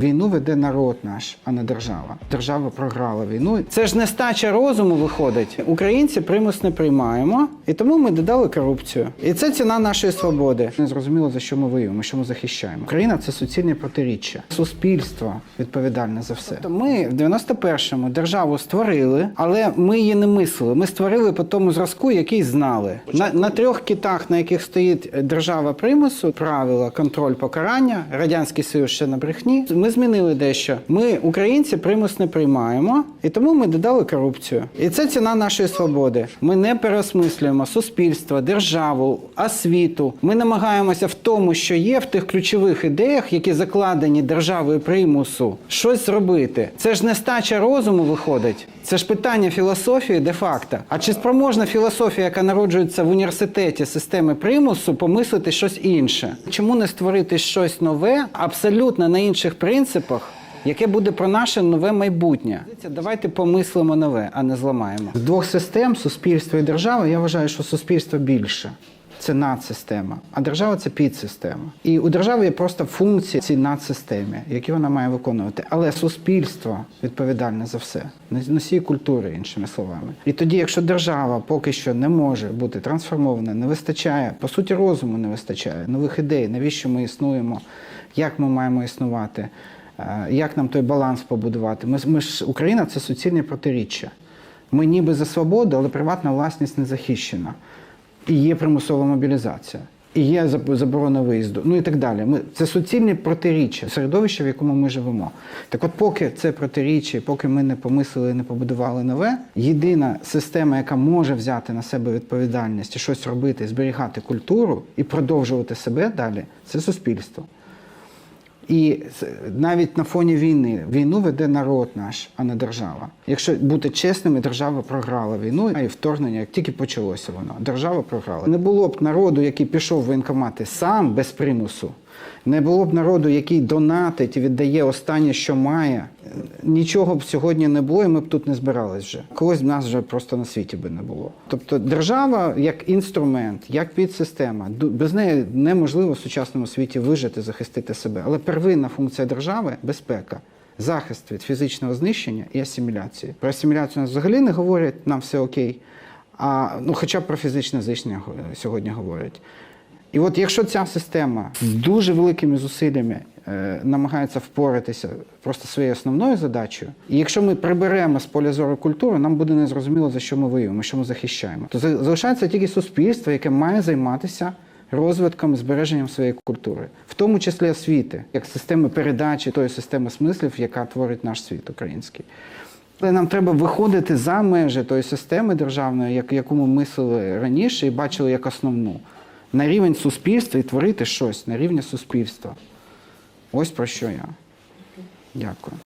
Війну веде народ наш, а не держава. Держава програла війну. Це ж нестача розуму виходить. Українці примус не приймаємо, і тому ми додали корупцію. І це ціна нашої свободи. Не зрозуміло за що ми воюємо, що ми захищаємо. Україна це суцільне протиріччя. Суспільство відповідальне за все. Тобто Ми в 91-му державу створили, але ми її не мислили. Ми створили по тому зразку, який знали. На, на трьох китах, на яких стоїть держава примусу, правила, контроль, покарання, радянський союз ще на брехні. Ми змінили дещо. Ми, українці, примус не приймаємо, і тому ми додали корупцію. І це ціна нашої свободи. Ми не переосмислюємо суспільство, державу, освіту. Ми намагаємося в тому, що є в тих ключових ідеях, які закладені державою примусу, щось зробити. Це ж нестача розуму виходить. Це ж питання філософії де-факто. А чи спроможна філософія, яка народжується в університеті системи примусу, помислити щось інше? Чому не створити щось нове абсолютно на інших принципах? Яке буде про наше нове майбутнє? Давайте помислимо нове, а не зламаємо. З двох систем суспільства і держави. Я вважаю, що суспільство більше. Це надсистема, а держава це підсистема. І у держави є просто функції цій надсистемі, які вона має виконувати. Але суспільство відповідальне за все, носії культури, іншими словами. І тоді, якщо держава поки що не може бути трансформована, не вистачає, по суті, розуму не вистачає, нових ідей, навіщо ми існуємо, як ми маємо існувати, е, як нам той баланс побудувати. Ми, ми ж Україна це суцільне протиріччя. Ми ніби за свободу, але приватна власність не захищена. І є примусова мобілізація, і є заборона виїзду, ну і так далі. Ми це суцільне протиріччя, середовище, в якому ми живемо. Так, от, поки це протиріччя, поки ми не помислили, не побудували нове, єдина система, яка може взяти на себе відповідальність і щось робити, зберігати культуру і продовжувати себе далі, це суспільство. І навіть на фоні війни війну веде народ наш, а не держава. Якщо бути чесними, держава програла війну, а і вторгнення, як тільки почалося воно, держава програла. Не було б народу, який пішов в воєнкомати сам без примусу. Не було б народу, який донатить і віддає останнє, що має. Нічого б сьогодні не було, і ми б тут не збирались вже. Когось б нас вже просто на світі би не було. Тобто держава як інструмент, як підсистема, без неї неможливо в сучасному світі вижити, захистити себе. Але первинна функція держави безпека. Захист від фізичного знищення і асиміляції. Про асиміляцію нас взагалі не говорять, нам все окей. А ну, хоча б про фізичне знищення сьогодні говорять. І от якщо ця система з дуже великими зусиллями е, намагається впоратися просто своєю основною задачею, і якщо ми приберемо з поля зору культуру, нам буде незрозуміло, за що ми воюємо, що ми захищаємо. То залишається тільки суспільство, яке має займатися розвитком, збереженням своєї культури, в тому числі освіти, як системи передачі тої системи смислів, яка творить наш світ український. Але нам треба виходити за межі тої системи державної, як- яку ми мислили раніше і бачили як основну, на рівень суспільства і творити щось на рівні суспільства. Ось про що я. Дякую.